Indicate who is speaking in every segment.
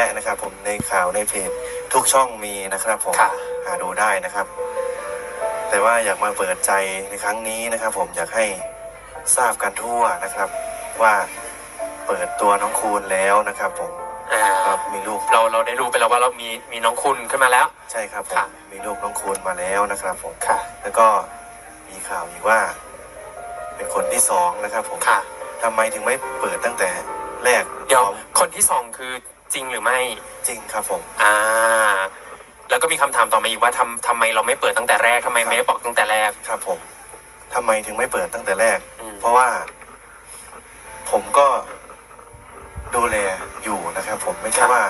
Speaker 1: แน่นะครับผมในข่าวในเพจทุกช่องมีนะครับผม
Speaker 2: ค่ะ
Speaker 1: หาดูได้นะครับ แต่ว่าอยากมาเปิดใจในครั้งนี้นะครับ ผมอยากให้ทราบกันทั่วนะครับ ว่าเปิดตัวน้องคูณแล้วนะครับ ผม
Speaker 2: อ่า
Speaker 1: ครับมีลูก
Speaker 2: เราเราได้รู้ไปแล้วว่าเรามีมีน้องคุณขึ้นมาแล้ว
Speaker 1: ใช่ครับผม
Speaker 2: ค่ะ
Speaker 1: มีลูกน้องคูณมาแล้วนะครับผม
Speaker 2: ค่ะ
Speaker 1: แล้วก็มีข่าวอีกว่า เป็นคนที่สองนะครับ ผม
Speaker 2: ค่ะ
Speaker 1: ทำไมถึงไม่เปิดตั้งแต่แรก
Speaker 2: เดี๋ยว
Speaker 1: พร้อม
Speaker 2: คนที่สองคือ จริงหรือไม่
Speaker 1: จริงครับผม
Speaker 2: อ่า แล้วก็มีคำถามต่อมาอีกว่าทำทำไมเราไม่เปิดตั้งแต่แรกทำไม
Speaker 1: ครับ
Speaker 2: ไม่ได้บอกตั้งแต่แรก
Speaker 1: ครับผมทำไมถึงไม่เปิดตั้งแต่แรก
Speaker 2: อืม
Speaker 1: เพราะว่า ผมก็ดูแลอยู่นะครับผมไม่ใช่ว่า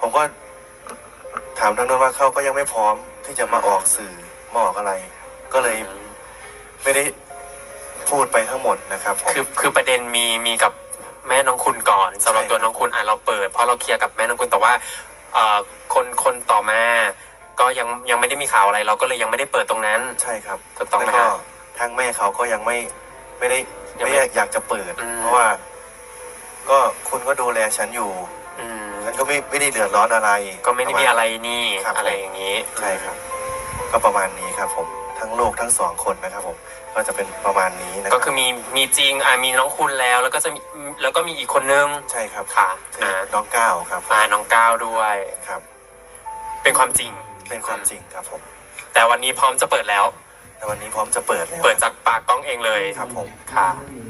Speaker 1: ผมก็ถามทางโน้นว่าเขาก็ยังไม่พร้อมที่จะมาออกสื่อมาออกอะไร ก็เลยไม่ได้พูดไปทั้งหมดนะครับผม
Speaker 2: คือคือประเด็นมีมีกับ แม่น้องคุณก่อนสำหรับ
Speaker 1: ใช่
Speaker 2: ตัวน้องคุณอะเราเปิด เพราะเราเคลียร์กับแม่น้องคุณแต่ว่าเอ่อคนคนต่อมา ก็ยังยังไม่ได้มีข่าวอะไร เราก็เลยยังไม่ได้เปิดตรงนั้น
Speaker 1: ใช่ครับ
Speaker 2: ถูกต้องไหม
Speaker 1: แล้วก็
Speaker 2: ฮะ
Speaker 1: ทางแม่เขาก็ยังไม่ไม่ได้
Speaker 2: ยังไม่
Speaker 1: ไม่อยากจะเปิด
Speaker 2: อืม
Speaker 1: เพราะว่า ก็คุณก็ดูแลฉันอยู่
Speaker 2: อืม
Speaker 1: ฉันก็ไม่ไม่ได้เดือดร้อนอะไร
Speaker 2: ก็ไม่ได้มีอะไรนี่
Speaker 1: ครับ
Speaker 2: อะไรอย่างนี้
Speaker 1: ใช่ครับ ก็ประมาณนี้ครับ ผมทั้งลูกทั้งสองคนนะครับ ผม ก็จะเป็นประมาณนี้นะรับ
Speaker 2: ก็คือมีมีจริงอะมีน้องคุณแล้ว แล้วก็จะมี แล้วก็มีอีกคนนึง
Speaker 1: ใช่ครับ
Speaker 2: ค่ะ
Speaker 1: คือ
Speaker 2: อ่า
Speaker 1: น้องก้าวครับผม
Speaker 2: อ่าน้องก้าวด้วย
Speaker 1: ครับ
Speaker 2: เป็นความจริง
Speaker 1: เป็นความจริงครับผม
Speaker 2: แต่วันนี้พร้อมจะเปิดแล้ว
Speaker 1: แต่วันนี้พร้อมจะเปิดแล้ว
Speaker 2: เปิดจากปากกล้องเองเลย
Speaker 1: ครับผม
Speaker 2: ค่ะ
Speaker 1: ค